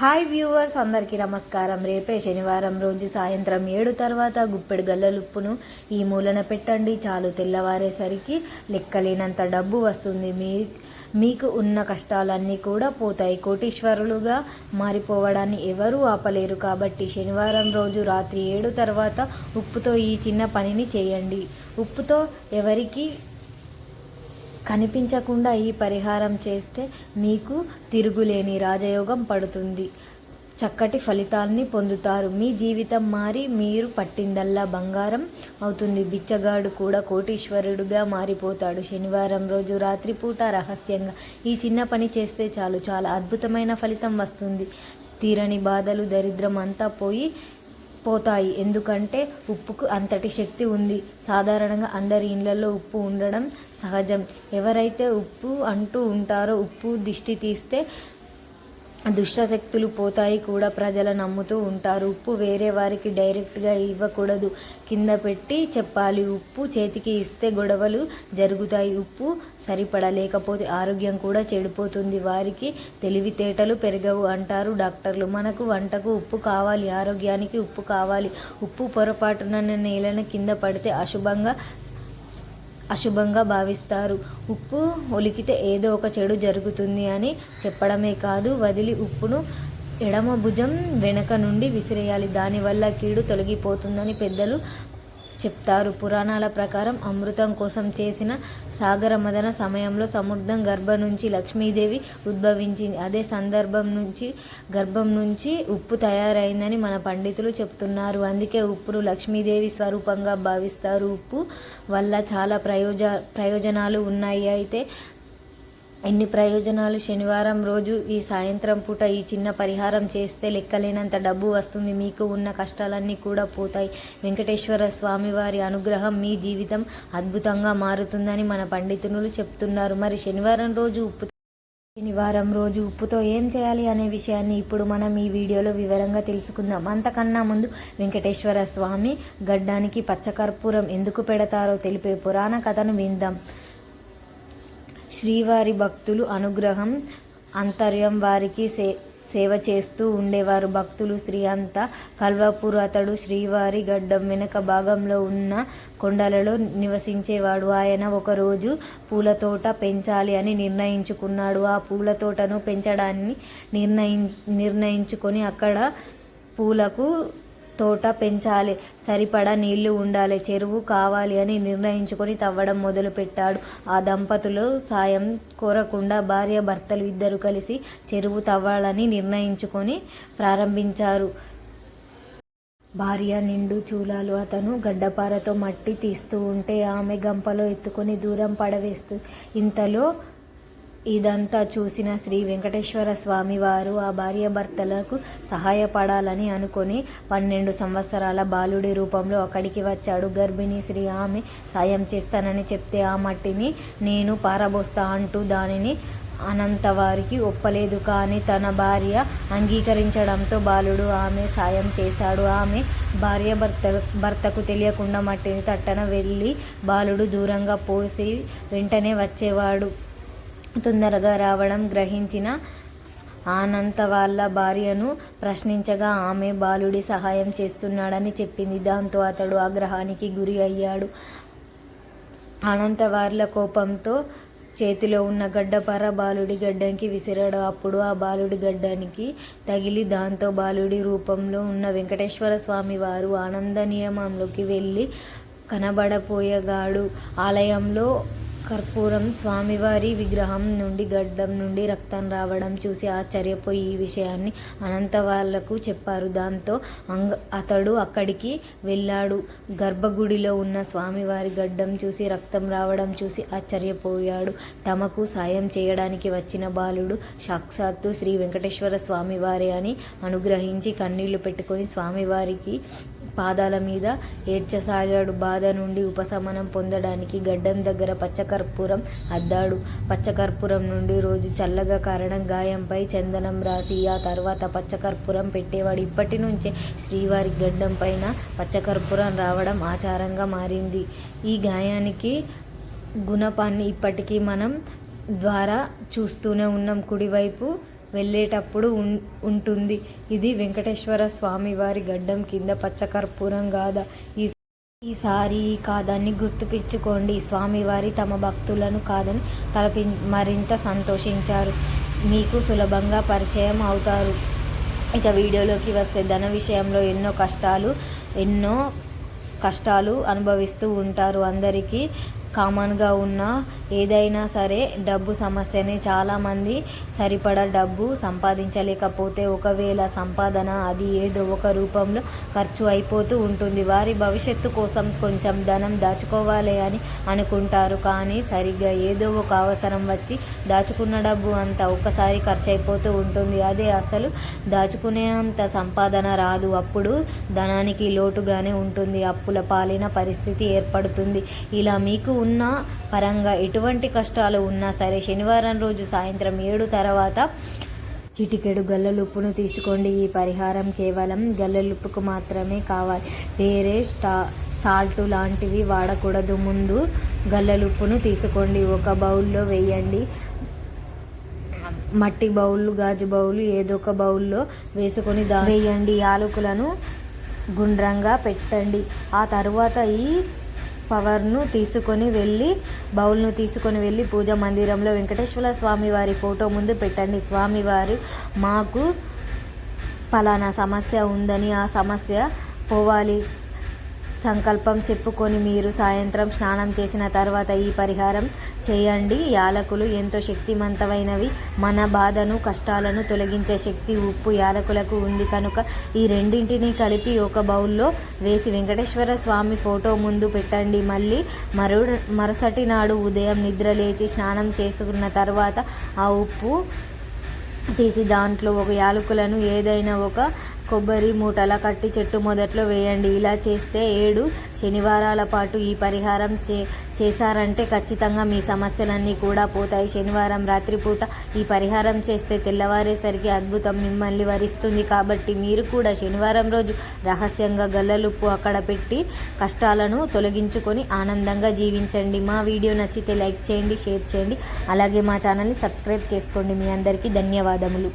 Hi viewers అందరికీ నమస్కారం. రేపే శనివారం రోజు సాయంత్రం ఏడు తర్వాత గుప్పెడు గల్లలుప్పును ఈ మూలన పెట్టండి. చాలు తెల్లవారేసరికి లెక్కలేనంత డబ్బు వస్తుంది. మీ మీకు ఉన్న కష్టాలన్నీ కూడా పోతాయి. కోటీశ్వరులుగా మారిపోవడాన్ని ఎవరూ ఆపలేరు. కాబట్టి శనివారం రోజు రాత్రి ఏడు తర్వాత ఉప్పుతో ఈ చిన్న పనిని చేయండి. ఉప్పుతో ఎవరికి కనిపించకుండా ఈ పరిహారం చేస్తే మీకు తిరుగులేని రాజయోగం పడుతుంది. చక్కటి ఫలితాల్ని పొందుతారు. మీ జీవితం మారి మీరు పట్టిందల్లా బంగారం అవుతుంది. బిచ్చగాడు కూడా కోటీశ్వరుడుగా మారిపోతాడు. శనివారం రోజు రాత్రిపూట రహస్యంగా ఈ చిన్న పని చేస్తే చాలు. చాలా అద్భుతమైన ఫలితం వస్తుంది. తీరని బాధలు దరిద్రం అంతా పోయి పోతాయి. ఎందుకంటే ఉప్పుకు అంతటి శక్తి ఉంది. సాధారణంగా అందరి ఇళ్ళలో ఉప్పు ఉండడం సహజం. ఎవరైతే ఉప్పు అంటూ ఉంటారో ఉప్పు దిష్టి తీస్తే దుష్టశక్తులు పోతాయి కూడా ప్రజలు నమ్ముతూ ఉంటారు. ఉప్పు వేరే వారికి డైరెక్ట్గా ఇవ్వకూడదు. కింద పెట్టి చెప్పాలి. ఉప్పు చేతికి ఇస్తే గొడవలు జరుగుతాయి. ఉప్పు సరిపడలేకపోతే ఆరోగ్యం కూడా చెడిపోతుంది. వారికి తెలివితేటలు పెరగవు అంటారు డాక్టర్లు. మనకు వంటకు ఉప్పు కావాలి. ఆరోగ్యానికి ఉప్పు కావాలి. ఉప్పు పొరపాటున నేలను కింద పడితే అశుభంగా అశుభంగా భావిస్తారు. ఉప్పు ఒలికితే ఏదో ఒక చెడు జరుగుతుంది అని చెప్పడమే కాదు వదిలి ఉప్పును ఎడమ భుజం వెనక నుండి విసిరేయాలి. దానివల్ల కీడు తొలగిపోతుందని పెద్దలు చెప్తారు. పురాణాల ప్రకారం అమృతం కోసం చేసిన సాగర మదన సమయంలో సముద్రం గర్భం నుంచి లక్ష్మీదేవి ఉద్భవించింది అదే సందర్భం నుంచి గర్భం నుంచి ఉప్పు తయారైందని మన పండితులు చెప్తున్నారు. అందుకే ఉప్పును లక్ష్మీదేవి స్వరూపంగా భావిస్తారు. ఉప్పు వల్ల చాలా ప్రయోజ ప్రయోజనాలు ఉన్నాయి. అయితే ఎన్ని ప్రయోజనాలు శనివారం రోజు ఈ సాయంత్రం పూట ఈ చిన్న పరిహారం చేస్తే లెక్కలేనంత డబ్బు వస్తుంది. మీకు ఉన్న కష్టాలన్నీ కూడా పోతాయి. వెంకటేశ్వర స్వామి వారి అనుగ్రహం మీ జీవితం అద్భుతంగా మారుతుందని మన పండితులు చెప్తున్నారు. మరి శనివారం రోజు ఉప్పు శనివారం రోజు ఉప్పుతో ఏం చేయాలి అనే విషయాన్ని ఇప్పుడు మనం ఈ వీడియోలో వివరంగా తెలుసుకుందాం. అంతకన్నా ముందు వెంకటేశ్వర స్వామి గడ్డానికి పచ్చకర్పూరం ఎందుకు పెడతారో తెలిపే పురాణ కథను విందాం. శ్రీవారి భక్తులు అనుగ్రహం అంతర్యం వారికి సే సేవ చేస్తూ ఉండేవారు. భక్తులు శ్రీ అంత కల్వాపూర్ అతడు శ్రీవారి గడ్డం వెనుక భాగంలో ఉన్న కొండలలో నివసించేవాడు. ఆయన ఒకరోజు పూల తోట పెంచాలి అని నిర్ణయించుకున్నాడు. ఆ పూల తోటను పెంచడాన్ని నిర్ణయి నిర్ణయించుకొని అక్కడ పూలకు తోట పెంచాలి. సరిపడా నీళ్ళు ఉండాలి. చెరువు కావాలి అని నిర్ణయించుకొని తవ్వడం మొదలుపెట్టాడు. ఆ దంపతులు సాయం కోరకుండా భార్య భర్తలు ఇద్దరు కలిసి చెరువు తవ్వాలని నిర్ణయించుకొని ప్రారంభించారు. భార్య నిండు చూలాలు అతను గడ్డపారతో మట్టి తీస్తూ ఉంటే ఆమె గంపలో ఎత్తుకొని దూరం పడవేస్తూ ఇంతలో ఇదంతా చూసిన శ్రీ వెంకటేశ్వర స్వామి వారు ఆ భార్యాభర్తలకు సహాయపడాలని అనుకొని పన్నెండు సంవత్సరాల బాలుడి రూపంలో అక్కడికి వచ్చాడు. గర్భిణీ శ్రీ ఆమె సాయం చేస్తానని చెప్తే ఆ మట్టిని నేను పారబోస్తా అంటూ దానిని అనంత వారికి ఒప్పలేదు. కానీ తన భార్య అంగీకరించడంతో బాలుడు ఆమె సాయం చేశాడు. ఆమె భార్య భర్త భర్తకు తెలియకుండా మట్టిని తట్టన వెళ్ళి బాలుడు దూరంగా పోసి వెంటనే వచ్చేవాడు. తొందరగా రావడం గ్రహించిన ఆనంత వాళ్ళ భార్యను ప్రశ్నించగా ఆమె బాలుడి సహాయం చేస్తున్నాడని చెప్పింది. దాంతో అతడు ఆగ్రహానికి గురి అయ్యాడు. అనంత వార్ల కోపంతో చేతిలో ఉన్న గడ్డపార బాలుడి గడ్డంకి విసిరాడు. అప్పుడు ఆ బాలుడి గడ్డానికి తగిలి దాంతో బాలుడి రూపంలో ఉన్న వెంకటేశ్వర స్వామి వారు ఆనంద నియమంలోకి వెళ్ళి కనబడపోయగాడు. ఆలయంలో కర్పూరం స్వామివారి విగ్రహం నుండి గడ్డం నుండి రక్తం రావడం చూసి ఆశ్చర్యపోయి ఈ విషయాన్ని అనంత వాళ్ళకు చెప్పారు. దాంతో అంగ అతడు అక్కడికి వెళ్ళాడు. గర్భగుడిలో ఉన్న స్వామివారి గడ్డం చూసి రక్తం రావడం చూసి ఆశ్చర్యపోయాడు. తమకు సాయం చేయడానికి వచ్చిన బాలుడు సాక్షాత్తు శ్రీ వెంకటేశ్వర స్వామివారే అని అనుగ్రహించి కన్నీళ్ళు పెట్టుకొని స్వామివారికి పాదాల మీద ఏడ్చసాగాడు. బాధ నుండి ఉపశమనం పొందడానికి గడ్డం దగ్గర పచ్చకర్పూరం అద్దాడు. పచ్చకర్పూరం నుండి రోజు చల్లగా కారణం గాయంపై చందనం రాసి ఆ తర్వాత పచ్చకర్పూరం పెట్టేవాడు. ఇప్పటి నుంచే శ్రీవారి గడ్డం పైన పచ్చకర్పూరం రావడం ఆచారంగా మారింది. ఈ గాయానికి గుణపాన్ని ఇప్పటికీ మనం ద్వారా చూస్తూనే ఉన్నాం. కుడివైపు వెళ్ళేటప్పుడు ఉం- ఉంటుంది. ఇది వెంకటేశ్వర స్వామి వారి గడ్డం కింద పచ్చకర్పూరం గాథ. ఈ ఈసారి ఈ కాదాన్ని గుర్తుపిచ్చుకోండి. స్వామివారి తమ భక్తులను కాదని తలపి మరింత సంతోషించారు. మీకు సులభంగా పరిచయం అవుతారు. ఇక వీడియోలోకి వస్తే ధన విషయంలో ఎన్నో కష్టాలు ఎన్నో కష్టాలు అనుభవిస్తూ ఉంటారు. అందరికీ కామన్గా ఉన్న ఏదైనా సరే డబ్బు సమస్యని. చాలామంది సరిపడా డబ్బు సంపాదించలేకపోతే ఒకవేళ సంపాదన అది ఏదో ఒక రూపంలో ఖర్చు అయిపోతూ ఉంటుంది. వారి భవిష్యత్తు కోసం కొంచెం ధనం దాచుకోవాలి అని అనుకుంటారు. కానీ సరిగ్గా ఏదో ఒక అవసరం వచ్చి దాచుకున్న డబ్బు అంతా ఒక్కసారి ఖర్చు అయిపోతూ ఉంటుంది. అదే అసలు దాచుకునేంత సంపాదన రాదు. అప్పుడు ధనానికి లోటుగానే ఉంటుంది. అప్పుల పాలిన పరిస్థితి ఏర్పడుతుంది. ఇలా మీకు ఉన్న పరంగా ఎటువంటి కష్టాలు ఉన్నా సరే శనివారం రోజు సాయంత్రం ఏడు తర్వాత చిటికెడు గల్లలుప్పును తీసుకోండి. ఈ పరిహారం కేవలం గల్లలుప్పుకు మాత్రమే కావాలి. వేరే స్టా సాల్ట్ లాంటివి వాడకూడదు. ముందు గల్లలుప్పును తీసుకోండి. ఒక బౌల్లో వేయండి. మట్టి బౌల్ గాజు బౌల్ ఏదో ఒక బౌల్లో వేసుకొని దా వేయండి. యాలకులను గుండ్రంగా పెట్టండి. ఆ తర్వాత ఈ పవర్ను తీసుకొని వెళ్ళి బౌల్ను తీసుకొని వెళ్ళి పూజ మందిరంలో వెంకటేశ్వర స్వామి వారి ఫోటో ముందు పెట్టండి. స్వామివారు మాకు ఫలానా సమస్య ఉందని ఆ సమస్య పోవాలి. సంకల్పం చెప్పుకొని మీరు సాయంత్రం స్నానం చేసిన తర్వాత ఈ పరిహారం చేయండి. యాలకులు ఎంతో శక్తివంతమైనవి మన బాధను కష్టాలను తొలగించే శక్తి ఉప్పు యాలకులకు ఉంది కనుక ఈ రెండింటిని కలిపి ఒక బౌల్లో వేసి వెంకటేశ్వర స్వామి ఫోటో ముందు పెట్టండి. మళ్ళీ మరు మరుసటి నాడు ఉదయం నిద్ర లేచి స్నానం చేసుకున్న తర్వాత ఆ ఉప్పు తీసి దాంట్లో ఒక యాలకులను ఏదైనా ఒక కొబ్బరి మూటలా కట్టి చెట్టు మొదట్లో వేయండి. ఇలా చేస్తే ఏడు శనివారాల పాటు ఈ పరిహారం చే చేశారంటే ఖచ్చితంగా మీ సమస్యలన్నీ కూడా పోతాయి. శనివారం రాత్రిపూట ఈ పరిహారం చేస్తే తెల్లవారేసరికి అద్భుతం మిమ్మల్ని వరిస్తుంది. కాబట్టి మీరు కూడా శనివారం రోజు రహస్యంగా గల్లలుప్పు అక్కడ పెట్టి కష్టాలను తొలగించుకొని ఆనందంగా జీవించండి. మా వీడియో నచ్చితే లైక్ చేయండి షేర్ చేయండి. అలాగే మా ఛానల్ని సబ్స్క్రైబ్ చేసుకోండి. మీ అందరికీ ధన్యవాదములు.